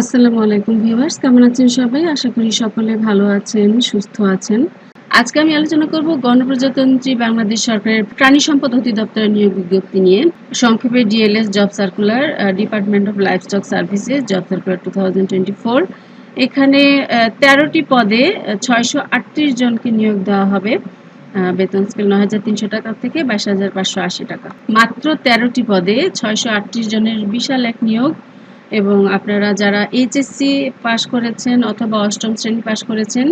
আসসালামু আলাইকুম ভিউয়ার্স, কেমন আছেন সবাই? আশা করি সকলে ভালো আছেন, সুস্থ আছেন। আজকে আমি আলোচনা করব গণপ্রজাতন্ত্রী বাংলাদেশ সরকারের প্রাণী সম্পদ অধিদপ্তরের নিয়োগ বিজ্ঞপ্তি নিয়ে। সংক্ষেপে DLS job circular department of livestock services, job circular two এখানে তেরোটি পদে ছয়শো আটত্রিশ জনকে নিয়োগ দেওয়া হবে। বেতন স্কেল নয় হাজার তিনশো টাকা থেকে বাইশ হাজার পাঁচশো আশি টাকা। মাত্র তেরোটি পদে, ছয়শো আটত্রিশ জনের বিশাল এক নিয়োগ। এবং আপনারা যারা এইচএসসি পাশ করেছেন অথবা অষ্টম শ্রেণি পাশ করেছেন,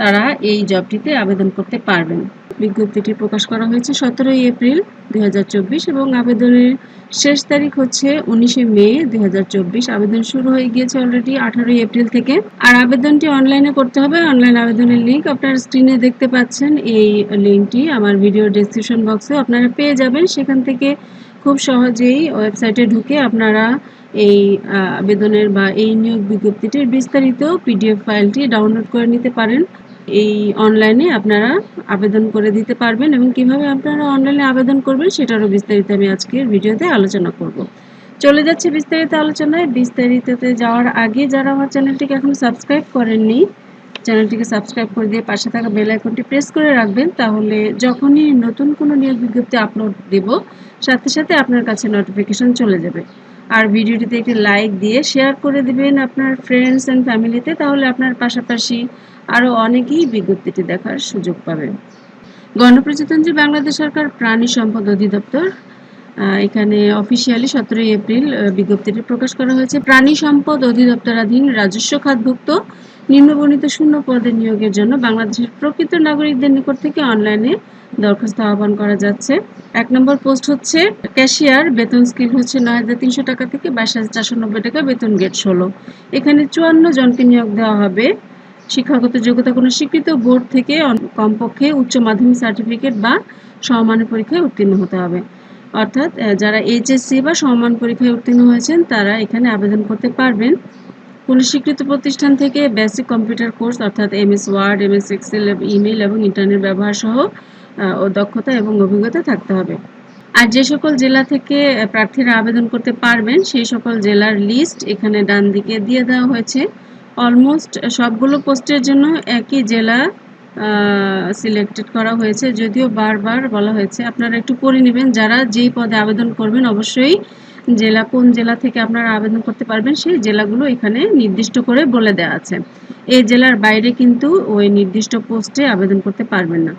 তারা এই জবটিতে আবেদন করতে পারবেন। বিজ্ঞপ্তিটি প্রকাশ করা হয়েছে সতেরোই এপ্রিল দু হাজার চব্বিশ এবং আবেদনের শেষ তারিখ হচ্ছে উনিশে মে দু হাজার চব্বিশ। আবেদন শুরু হয়ে গিয়েছে অলরেডি আঠারোই এপ্রিল থেকে। আর আবেদনটি অনলাইনে করতে হবে। অনলাইন আবেদনের লিঙ্ক আপনার স্ক্রিনে দেখতে পাচ্ছেন। এই লিঙ্কটি আমার ভিডিও ডেসক্রিপশন বক্সে আপনারা পেয়ে যাবেন। সেখান থেকে খুব সহজেই ওয়েবসাইটে ঢুকে আপনারা এই আবেদনের বা এই নিয়োগ বিজ্ঞপ্তিটির বিস্তারিত পিডিএফ ফাইলটি ডাউনলোড করে নিতে পারেন। এই অনলাইনে আপনারা আবেদন করে দিতে পারবেন এবং কীভাবে আপনারা অনলাইনে আবেদন করবেন সেটারও বিস্তারিত আমি আজকের ভিডিওতে আলোচনা করব। চলে যাচ্ছে বিস্তারিত আলোচনায়। বিস্তারিততে যাওয়ার আগে যারা আমার চ্যানেলটিকে এখন সাবস্ক্রাইব করেননি, চ্যানেলটিকে সাবস্ক্রাইব করে দিয়ে পাশে থাকা বেল আইকনটি প্রেস করে রাখবেন। তাহলে যখনই নতুন কোনো নিয়োগ বিজ্ঞপ্তি আপলোড দেব, সাথে সাথে আপনার কাছে নোটিফিকেশন চলে যাবে। আর ভিডিওটিতে একটি লাইক দিয়ে শেয়ার করে দিবেন আপনার ফ্রেন্ডস অ্যান্ড ফ্যামিলিতে তাহলে আপনার পাশাপাশি আরও অনেকেই বিজ্ঞপ্তিটি দেখার সুযোগ পাবে। গণপ্রজাতন্ত্রী বাংলাদেশ সরকার প্রাণী সম্পদ অধিদপ্তর এখানে অফিসিয়ালি সতেরোই এপ্রিল বিজ্ঞপ্তিটি প্রকাশ করা হয়েছে। প্রাণী সম্পদ অধিদপ্তরাধীন রাজস্ব খাতভুক্ত নিম্নবর্ণিত শূন্য পদের নিয়োগের জন্য বাংলাদেশের প্রকৃত নাগরিকদের নিকট থেকে অনলাইনে দরখাস্ত আহ্বান করা যাচ্ছে। এক নম্বর পোস্ট হচ্ছে, ক্যাশিয়ার, বেতন স্কেল হচ্ছে নয় হাজার তিনশো টাকা থেকে বাইশ হাজার চারশো নব্বই টাকা, বেতন গেট ষোলো। এখানে চুয়ান্ন জনকে নিয়োগ দেওয়া হবে। শিক্ষাগত যোগ্যতা কোনো স্বীকৃত বোর্ড থেকে কমপক্ষে উচ্চ মাধ্যমিক সার্টিফিকেট বা সমমানের পরীক্ষায় উত্তীর্ণ হতে হবে। অর্থাৎ যারা এইচএসসি বা সমমান পরীক্ষায় উত্তীর্ণ হয়েছেন, তারা এখানে আবেদন করতে পারবেন। কোনো স্বীকৃত প্রতিষ্ঠান থেকে বেসিক কম্পিউটার কোর্স অর্থাৎ MS Word MS Excel email এবং ইন্টারনেট ব্যবহার সহ দক্ষতা এবং অভিজ্ঞতা থাকতে হবে। আর যে সকল জেলা থেকে প্রার্থীরা আবেদন করতে পারবেন, সেই সকল জেলার লিস্ট এখানে ডান দিকে দিয়ে দেওয়া হয়েছে। অলমোস্ট সবগুলো পোস্টের জন্য একই জেলা সিলেক্টেড করা হয়েছে। যদিও বারবার বলা হয়েছে, আপনারা একটু পড়ে নেবেন। যারা যেই পদে আবেদন করবেন, অবশ্যই জেলা, কোন জেলা থেকে আপনারা আবেদন করতে পারবেন, সেই জেলাগুলো এখানে নির্দিষ্ট করে বলে দেওয়া আছে। এই জেলার বাইরে কিন্তু ওই নির্দিষ্ট পোস্টে আবেদন করতে পারবেন না।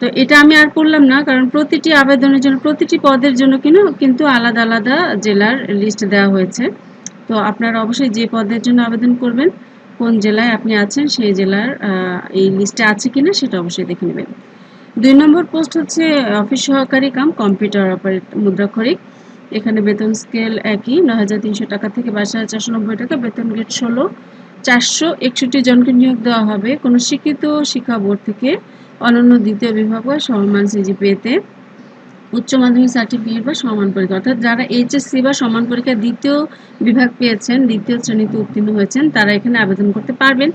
তো এটা আমি আর করলাম না, কারণ প্রতিটি আবেদনের জন্য, প্রতিটি পদের জন্য কিন্তু কিন্তু আলাদা আলাদা জেলার লিস্ট দেওয়া হয়েছে। তো আপনারা অবশ্যই যে পদের জন্য আবেদন করবেন, কোন জেলায় আপনি আছেন, সেই জেলার এই লিস্টে আছে কিনা, সেটা অবশ্যই দেখে নেবেন। দুই নম্বর পোস্ট হচ্ছে অফিস সহকারী কাম, কম্পিউটার অপারেট, মুদ্রাক্ষরিক। এখানে বেতন স্কেল একই, নয় হাজার তিনশো টাকা থেকে বাইশ হাজার চারশো নব্বই টাকা, বেতন গেট ষোলো। চারশো একষট্টি জনকে নিয়োগ দেওয়া হবে কোনো শিক্ষিত শিক্ষা বোর্ড থেকে, অনন্য দ্বিতীয় বিভাগ বা সমমান সিজিপিএতে, উচ্চ মাধ্যমিক সার্টিফিকেট বা সমান পরীক্ষা। অর্থাৎ যারা এইচএসসি বা সমান পরীক্ষা দ্বিতীয় বিভাগ পেয়েছেন, দ্বিতীয় শ্রেণীতে উত্তীর্ণ হয়েছেন, তারা এখানে আবেদন করতে পারবেন।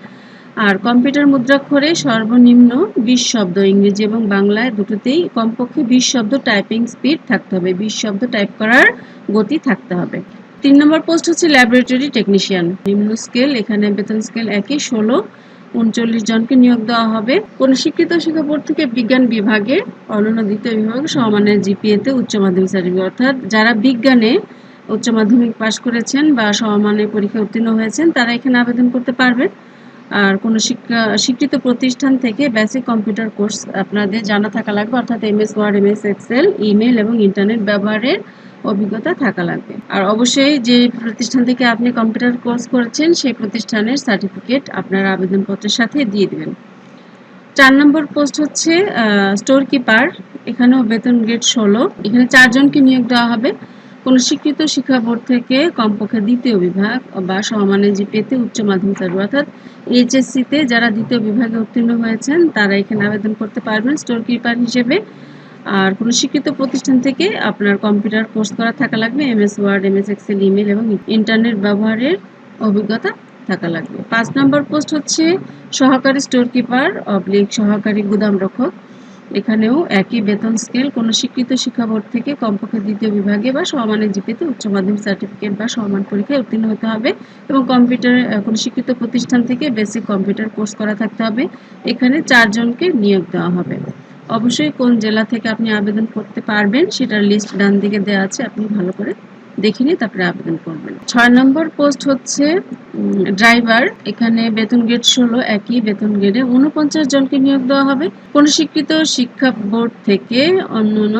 আর কম্পিউটার মুদ্রাক্ষরে সর্বনিম্ন বিশ শব্দ, ইংরেজি এবং বাংলায় দুটোতেই কমপক্ষে বিশ শব্দ টাইপিং স্পিড থাকতে হবে। বিশ শব্দ টাইপ করার গতি থাকতে হবে। তিন নম্বর পোস্ট হচ্ছে ল্যাবরেটরি টেকনিশিয়ান নিম্ন স্কেল এখানে বেতন স্কেল একই ষোলো, উনচল্লিশ জনকে নিয়োগ দেওয়া হবে। কোন শিক্ষিত শিক্ষা বোর্ড থেকে বিজ্ঞান বিভাগে অনন্য দ্বিতীয় বিভাগে সমমানের জিপিএতে উচ্চ মাধ্যমিক সার্টিফিকেট অর্থাৎ যারা বিজ্ঞানে উচ্চ মাধ্যমিক পাশ করেছেন বা সমমানের পরীক্ষায় উত্তীর্ণ হয়েছেন, তারা এখানে আবেদন করতে পারবেন। আর কোনো শিক্ষা, স্বীকৃত প্রতিষ্ঠান থেকে বেসিক কম্পিউটার কোর্স আপনাদের জানা থাকা লাগবে, অর্থাৎ MS Word MS Excel email এবং ইন্টারনেট ব্যবহারের অভিজ্ঞতা থাকা লাগবে। আর অবশ্যই যে প্রতিষ্ঠান থেকে আপনি কম্পিউটার কোর্স করেছেন, সেই প্রতিষ্ঠানের সার্টিফিকেট আপনার আবেদনপত্রের সাথে দিয়ে দেবেন। চার নম্বর পোস্ট হচ্ছে স্টোর কিপার এখানেও বেতন গ্রেড ষোলো। এখানে চারজনকে নিয়োগ দেওয়া হবে। কোনো স্বীকৃত শিক্ষা বোর্ড থেকে কমপক্ষে দ্বিতীয় বিভাগ বা সমমানের পেতে উচ্চ মাধ্যমিক সার্টিফিকেট অর্থাৎ এইচএসসিতে যারা দ্বিতীয় বিভাগে উত্তীর্ণ হয়েছেন, তারা এখানে আবেদন করতে পারবেন স্টোর কিপার হিসেবে। আর কোনো স্বীকৃত প্রতিষ্ঠান থেকে আপনার কম্পিউটার কোর্স করা থাকা লাগবে, MS Word, MS Excel, email এবং ইন্টারনেট ব্যবহারের অভিজ্ঞতা থাকা লাগবে। পাঁচ নম্বর পোস্ট হচ্ছে সহকারী স্টোর কিপার, অবলিক সহকারী গুদাম রক্ষক। এখানেও একই বেতন স্কেল কোনো স্বীকৃত শিক্ষা বোর্ড থেকে কমপক্ষে দ্বিতীয় বিভাগে বা সমানের জিপিতে উচ্চ মাধ্যমিক সার্টিফিকেট বা সমান পরীক্ষায় উত্তীর্ণ হতে হবে এবং কম্পিউটার কোনো স্বীকৃত প্রতিষ্ঠান থেকে বেসিক কম্পিউটার কোর্স করা থাকতে হবে। এখানে চারজনকে নিয়োগ দেওয়া হবে। অবশ্যই কোন জেলা থেকে আপনি আবেদন করতে পারবেন সেটার লিস্ট ডান দিকে দেওয়া আছে, আপনি ভালো করে দেখে নিয়ে তারপরে আবেদন করবেন। ছয় নম্বর পোস্ট হচ্ছে ড্রাইভার, এখানে বেতন গ্রেড ষোলো একই, বেতন গ্রেডে উনপঞ্চাশ জনকে নিয়োগ দেওয়া হবে। কোন স্বীকৃত শিক্ষা বোর্ড থেকে অন্যান্য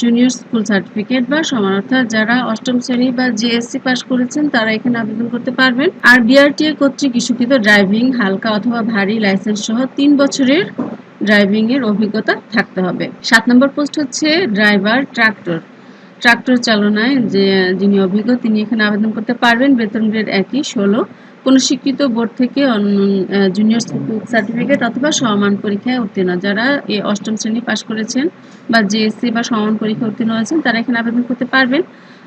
জুনিয়র স্কুল সার্টিফিকেট বা সমান, অর্থাৎ যারা অষ্টম শ্রেণি বা জিএসসি পাস করেছেন, তারা এখানে আবেদন করতে পারবেন। আর বিআরটিএ কর্তৃক ইস্যুকৃত ড্রাইভিং, হালকা অথবা ভারী লাইসেন্স সহ তিন বছরের ড্রাইভিং এর অভিজ্ঞতা থাকতে হবে। সাত নম্বর পোস্ট হচ্ছে, ড্রাইভার, ট্রাক্টর। ট্রাক্টর চালনায় যে যিনি অভিজ্ঞ, তিনি এখানে আবেদন করতে পারবেন। বেতন গ্রেড একই, ষোলো। কোনো শিক্ষিত বোর্ড থেকে জুনিয়র সার্টিফিকেট অথবা সমান পরীক্ষায় উত্তীর্ণ। যারা এই অষ্টম শ্রেণি পাশ করেছেন বা জেএসসি বা সমান পরীক্ষায় উত্তীর্ণ হয়েছেন, তারা এখানে আবেদন করতে পারবেন।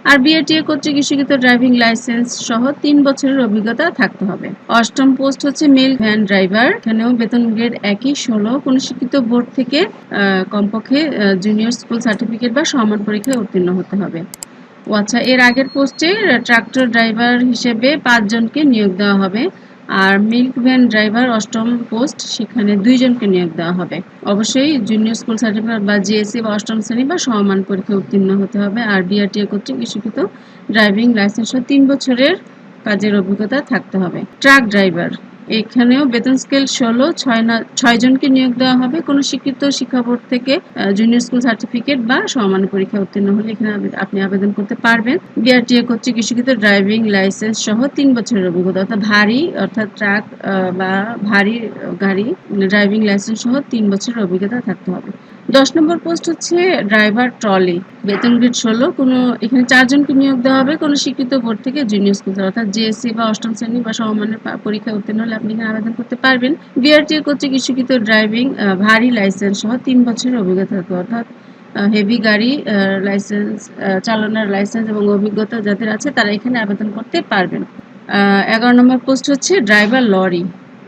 আর বিআরটিএ কর্তৃক ইস্যুকৃত ড্রাইভিং লাইসেন্স সহ তিন বছরের অভিজ্ঞতা থাকতে হবে। অষ্টম পোস্ট হচ্ছে মেল ভ্যান ড্রাইভার। এখানেও বেতন গ্রেড একই, ষোলো। কোনো শিক্ষিত বোর্ড থেকে কমপক্ষে জুনিয়র স্কুল সার্টিফিকেট বা সমান পরীক্ষায় উত্তীর্ণ হতে হবে। ও আচ্ছা এর আগের পোস্টে ট্রাক্টর ড্রাইভার হিসেবে পাঁচজনকে নিয়োগ দেওয়া হবে। আর মিল্ক ভ্যান ড্রাইভার অষ্টম পোস্ট, সেখানে দুইজনকে নিয়োগ দেওয়া হবে। অবশ্যই জুনিয়র স্কুল সার্টিফিকেট বা জিএসসি বা অষ্টম শ্রেণি বা সমান পরীক্ষা উত্তীর্ণ হতে হবে। আর বিআরটিএ কর্তৃক ইস্যুকৃত ড্রাইভিং লাইসেন্স তিন বছরের কাজের অভিজ্ঞতা থাকতে হবে। ট্রাক ড্রাইভার এখানেও বেতন স্কেল ষোলো, ছয় না, ছয় জনকে নিয়োগ দেওয়া হবে। কোনো শিক্ষিত শিক্ষা বোর্ড থেকে জুনিয়র স্কুল সার্টিফিকেট বা সমান পরীক্ষা উত্তীর্ণ হলে এখানে আপনি আবেদন করতে পারবেন। বিআরটিএ কর্তৃক কৃষিকৃত ড্রাইভিং লাইসেন্স সহ তিন বছরের অভিজ্ঞতা, অর্থাৎ ভারী, অর্থাৎ ট্রাক বা ভারী গাড়ি ড্রাইভিং লাইসেন্স সহ তিন বছরের অভিজ্ঞতা থাকতে হবে। দশ নম্বর পোস্ট হচ্ছে ড্রাইভার ট্রলি। বেতন গ্রেড ষোলো, কোনো এখানে চারজনকে নিয়োগ দেওয়া হবে, কোনো স্বীকৃত বোর্ড থেকে জুনিয়র স্কুল অর্থাৎ জিএসসি বা অষ্টম শ্রেণি বা সমমানের পরীক্ষায় উত্তীর্ণ হলে আপনি এখানে আবেদন করতে পারবেন। বিআরটিএ কর্তৃক ইস্যুকৃত ড্রাইভিং ভারী লাইসেন্স সহ তিন বছরের অভিজ্ঞতা অর্থাৎ হেভি গাড়ি লাইসেন্স চালানোর লাইসেন্স এবং অভিজ্ঞতা যাদের আছে তারা এখানে আবেদন করতে পারবেন। এগারো নম্বর পোস্ট হচ্ছে ড্রাইভার লরি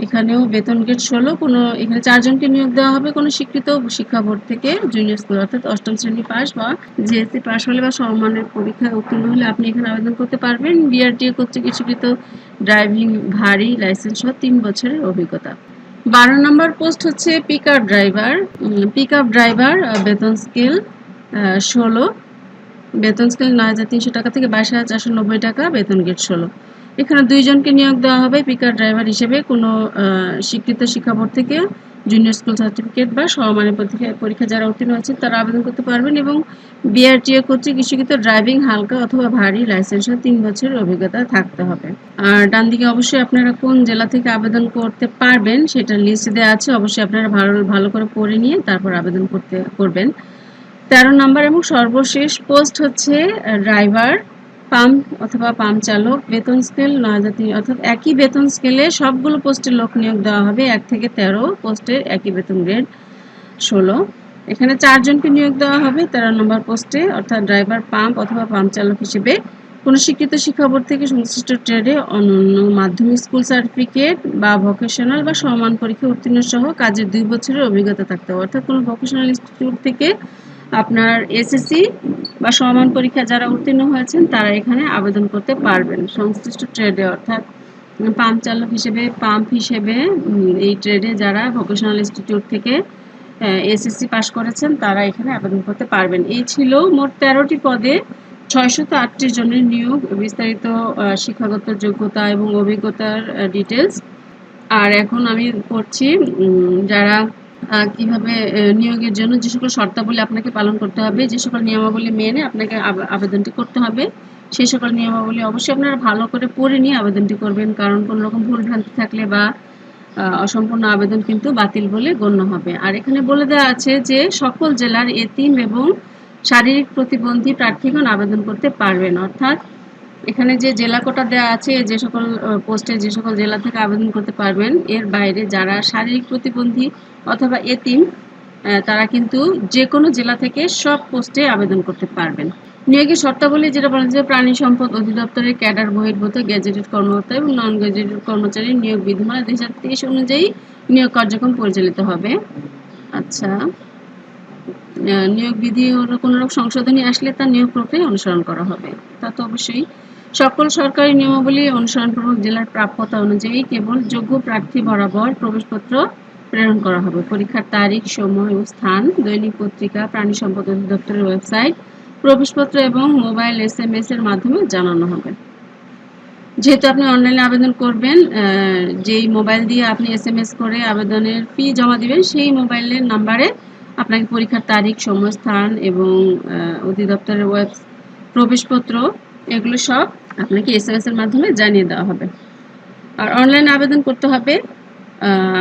এখানেও বেতন গেট ষোলো, কোনো এখানে চারজনকে নিয়োগ দেওয়া হবে কোনো স্বীকৃত শিক্ষা বোর্ড থেকে জুনিয়র স্কুল অর্থাৎ অষ্টম শ্রেণি পাস বা জিএসসি পাস হলে বা সমমানের পরীক্ষায় উত্তীর্ণ হলে আপনি এখানে আবেদন করতে পারবেন। বিআরটিএ কর্তৃক স্বীকৃত ড্রাইভিং ভারী লাইসেন্স সহ তিন বছরের অভিজ্ঞতা। বারো নম্বর পোস্ট হচ্ছে pick up driver pick up driver বেতন স্কেল ষোলো। বেতন স্কেল নয় হাজার তিনশো টাকা থেকে বাইশ হাজার চারশো নব্বই টাকা, বেতন গেট ষোলো। এখানে দুইজনকে নিয়োগ দেওয়া হবে পিকার ড্রাইভার হিসেবে কোনো স্বীকৃত শিক্ষা বোর্ড থেকে জুনিয়র স্কুল সার্টিফিকেট বা সমমানের পরীক্ষা যারা উত্তীর্ণ হয়েছে তারা আবেদন করতে পারবেন এবং বিআরটিএ কর্তৃক ইস্যুকৃত ড্রাইভিং হালকা অথবা ভারী লাইসেন্সের তিন বছরের অভিজ্ঞতা থাকতে হবে। আর ডান দিকে অবশ্যই আপনারা কোন জেলা থেকে আবেদন করতে পারবেন সেটা লিস্ট দেওয়া আছে, অবশ্যই আপনারা ভালো ভালো করে পড়ে নিয়ে তারপর আবেদন করতে, করবেন। তেরো নম্বর এবং সর্বশেষ পোস্ট হচ্ছে ড্রাইভার পাম্প অথবা পাম্প চালক, বেতন স্কেল নয় হাজার তিন অর্থাৎ একই বেতন স্কেলে সবগুলো পোস্টের লোক নিয়োগ দেওয়া হবে। এক থেকে তেরো পোস্টের একই বেতন গ্রেড ষোলো। এখানে চারজনকে নিয়োগ দেওয়া হবে তেরো নম্বর পোস্টে, অর্থাৎ ড্রাইভার পাম্প অথবা পাম্প চালক হিসেবে। কোনো শিক্ষিত শিক্ষা বোর্ড থেকে সংশ্লিষ্ট ট্রেডে অনন্য মাধ্যমিক স্কুল সার্টিফিকেট বা ভোকেশনাল বা সমান পরীক্ষা উত্তীর্ণ সহ কাজের দুই বছরের অভিজ্ঞতা থাকতে হবে। অর্থাৎ কোনো ভোকেশনাল ইনস্টিটিউট থেকে আপনার এসএসসি বা সমান পরীক্ষা যারা উত্তীর্ণ হয়েছেন, তারা এখানে আবেদন করতে পারবেন। সংশ্লিষ্ট ট্রেডে অর্থাৎ পাম্প চালক হিসেবে পাম্প হিসেবে এই ট্রেডে যারা ভোকেশনাল ইনস্টিটিউট থেকে এসএসসি পাশ করেছেন, তারা এখানে আবেদন করতে পারবেন। এই ছিল মোট তেরোটি পদে ছয়শত আটটি জনের নিয়োগ, বিস্তারিত শিক্ষাগত যোগ্যতা এবং অভিজ্ঞতার ডিটেলস আর এখন আমি করছি যারা কীভাবে নিয়োগের জন্য যে সকল শর্তাবলী আপনাকে পালন করতে হবে, যে সকল নিয়মাবলী মেনে আপনাকে আবেদনটি করতে হবে সেই সকল নিয়মাবলী অবশ্যই আপনারা ভালো করে পড়ে নিয়ে আবেদনটি করবেন, কারণ কোনো রকম ভুল ভ্রান্তি থাকলে বা অসম্পূর্ণ আবেদন কিন্তু বাতিল বলে গণ্য হবে। আর এখানে বলে দেওয়া আছে যে, সকল জেলার এতিম এবং শারীরিক প্রতিবন্ধী প্রার্থীগণ আবেদন করতে পারবেন, অর্থাৎ এখানে যে জেলা কোটা দেওয়া আছে, যে সকল পোস্টে যে সকল জেলা থেকে আবেদন করতে পারবেন, এর বাইরে যারা শারীরিক প্রতিবন্ধী অথবা এতিম তারা কিন্তু যে কোনো জেলা থেকে সব পোস্টে আবেদন করতে পারবেন। নিয়োগের শর্তাবলী যেটা বলা যায় প্রাণী সম্পদ অধিদপ্তরের ক্যাডার, বহির্ভূত, গ্যাজেটেড কর্মকর্তা এবং নন গ্যাজেটেড কর্মচারী নিয়োগ বিধিমালা দুই হাজার তেইশ অনুযায়ী নিয়োগ কার্যক্রম পরিচালিত হবে। আচ্ছা নিয়োগ বিধি কোনো রকম সংশোধনী আসলে তার নিয়োগ প্রক্রিয়া অনুসরণ করা হবে। তা তো অবশ্যই। সকল সরকারি নিয়মাবলী অনুসরণপূর্বক জেলার প্রাপ্যতা অনুযায়ী কেবল যোগ্য প্রার্থী বরাবর প্রবেশপত্র প্রেরণ করা হবে। পরীক্ষার তারিখ, সময় ও স্থান, দৈনিক পত্রিকা, প্রাণী সম্পদ অধিদপ্তরের ওয়েবসাইট, প্রবেশপত্র এবং মোবাইল এস এম এস এর মাধ্যমে জানানো হবে। যেহেতু আপনি অনলাইনে আবেদন করবেন যেই মোবাইল দিয়ে আপনি এস এম এস করে আবেদনের ফি জমা দিবেন, সেই মোবাইলের নাম্বারে আপনাকে পরীক্ষার তারিখ, সময়, স্থান এবং অধিদপ্তরের ওয়েব, প্রবেশপত্র এগুলো সব আপনাকে এস এম এর মাধ্যমে জানিয়ে দেওয়া হবে। আর অনলাইনে আবেদন করতে হবে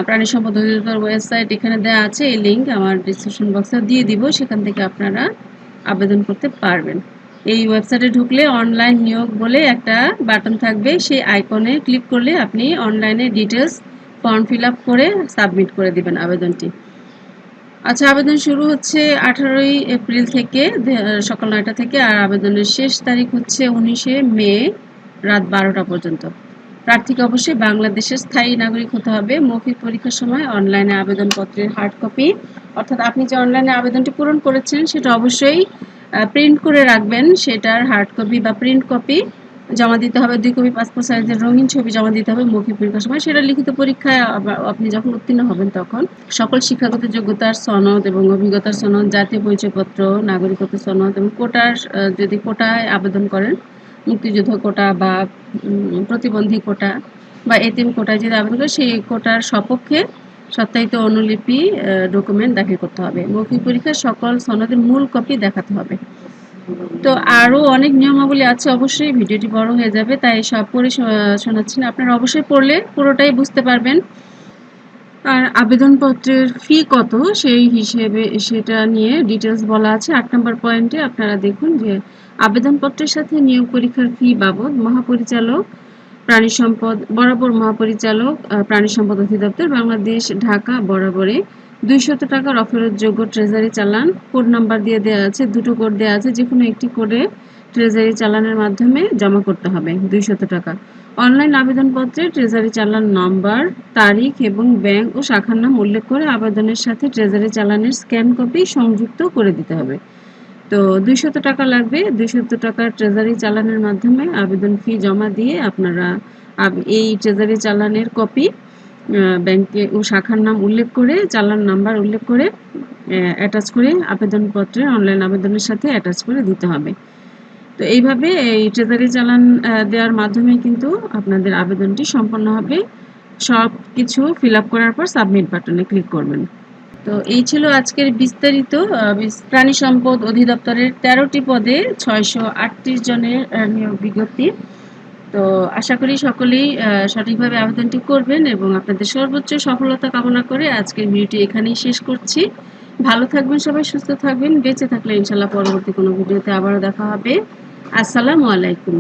প্রাণী সম্পদ অধিদপ্তর ওয়েবসাইট এখানে দেওয়া আছে, এই লিঙ্ক আমার ডিসক্রিপশন বক্সে দিয়ে দিব, সেখান থেকে আপনারা আবেদন করতে পারবেন। এই ওয়েবসাইটে ঢুকলে অনলাইন নিয়োগ বলে একটা বাটন থাকবে, সেই আইকনে ক্লিক করলে আপনি অনলাইনে ডিটেলস ফর্ম ফিল করে সাবমিট করে দিবেন আবেদনটি। আচ্ছা আবেদন শুরু হচ্ছে আঠারোই এপ্রিল থেকে সকাল নয়টা থেকে, আর আবেদনের শেষ তারিখ হচ্ছে উনিশে মে রাত বারোটা পর্যন্ত। প্রার্থীকে অবশ্যই বাংলাদেশের স্থায়ী নাগরিক হতে হবে। মৌখিক পরীক্ষার সময় অনলাইনে আবেদনপত্রের হার্ড কপি, অর্থাৎ আপনি যে অনলাইনে আবেদনটি পূরণ করেছেন, সেটা অবশ্যই প্রিন্ট করে রাখবেন। সেটার হার্ড কপি বা প্রিন্ট কপি জমা দিতে হবে, দুই কপি পাসপোর্ট সাইজের রঙিন ছবি জমা দিতে হবে, মৌখিক পরীক্ষার সময়। সেটা লিখিত পরীক্ষায় আপনি যখন উত্তীর্ণ হবেন তখন সকল শিক্ষাগত যোগ্যতার সনদ এবং অভিজ্ঞতার সনদ, জাতীয় পরিচয়পত্র, নাগরিকত্ব সনদ এবং কোটার যদি কোটায় আবেদন করেন, মুক্তিযুদ্ধ কোটা বা প্রতিবন্ধী কোটা বা এতিম কোটায় যদি আবেদন করেন, সেই কোটার সপক্ষে সত্যায়িত অনুলিপি ডকুমেন্ট দাখিল করতে হবে। মৌখিক পরীক্ষার সকল সনদের মূল কপি দেখাতে হবে। তো আরও অনেক নিয়মাবলী আছে, অবশ্যই ভিডিওটি বড় হয়ে যাবে, তাই সব পড়ে শোনাচ্ছি। না আপনারা অবশ্যই পড়লে পুরোটাই বুঝতে পারবেন। আর আবেদনপত্রের ফি কত? সেই হিসেবে সেটা নিয়ে ডিটেলস বলা আছে। আট নম্বর পয়েন্টে আপনারা দেখুন যে আবেদনপত্রের সাথে নিয়োগ পরীক্ষার ফি বাবদ মহাপরিচালক প্রাণী সম্পদ, বরাবর মহাপরিচালক প্রাণী সম্পদ অধিদপ্তর, বাংলাদেশ, ঢাকা, বরাবরে। দুইশত টাকার অফেরতযোগ্য ট্রেজারি চালান। কোড নাম্বার দিয়ে দেওয়া আছে, দুটো কোড দেওয়া আছে যে কোনো একটি কোডে ট্রেজারি চালানের মাধ্যমে জমা করতে হবে, দুইশত টাকা। অনলাইন আবেদনপত্রে ট্রেজারি চালান নম্বর, তারিখ এবং ব্যাংক ও শাখার নাম উল্লেখ করে আবেদনের সাথে ট্রেজারি চালানের স্ক্যান কপি সংযুক্ত করে দিতে হবে। তো দুইশত টাকা লাগবে। দুইশত টাকার ট্রেজারি চালানের মাধ্যমে আবেদন ফি জমা দিয়ে আপনারা এই ট্রেজারি চালানের কপি ব্যাংকে ও শাখার নাম উল্লেখ করে, চালান নাম্বার উল্লেখ করে অ্যাটাচ করে আবেদনপত্রে অনলাইন আবেদনের সাথে অ্যাটাচ করে দিতে হবে। তো এইভাবে এই ট্রেজারি চালান দেওয়ার মাধ্যমে কিন্তু আপনাদের আবেদনটি সম্পন্ন হবে। সব কিছু ফিল করার পর সাবমিট বাটনে ক্লিক করবেন। তো এই ছিল আজকের বিস্তারিত প্রাণী সম্পদ অধিদপ্তরের তেরোটি পদে ছয়শো আটত্রিশ জনের নিয়োগ বিজ্ঞপ্তি। তো আশা করি সকলেই সঠিকভাবে আবেদনটি করবেন এবং আপনাদের সর্বোচ্চ সফলতা কামনা করে আজকের ভিডিওটি এখানেই শেষ করছি। ভালো থাকবেন সবাই, সুস্থ থাকবেন, বেঁচে থাকলে ইনশাল্লাহ পরবর্তী কোনো ভিডিওতে আবারও দেখা হবে। আসসালামু আলাইকুম।